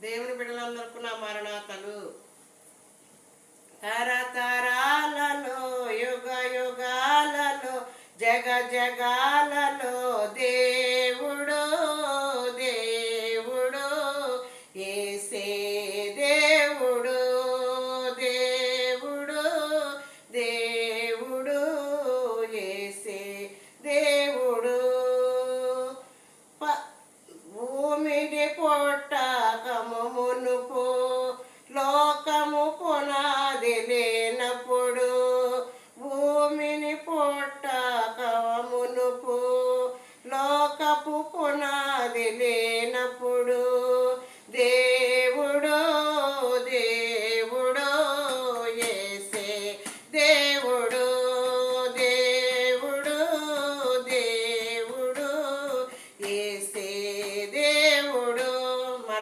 దేవుని బిడ్డలందరికీ నా మరణాతలు. తరతరాలలో యుగ యుగాలలో జగ జగాలలో దేవు కొనుకో లోకము పునాది లేనప్పుడు భూమిని పొట్ట కవమునుపు. లోకపు పునాది లేనప్పుడు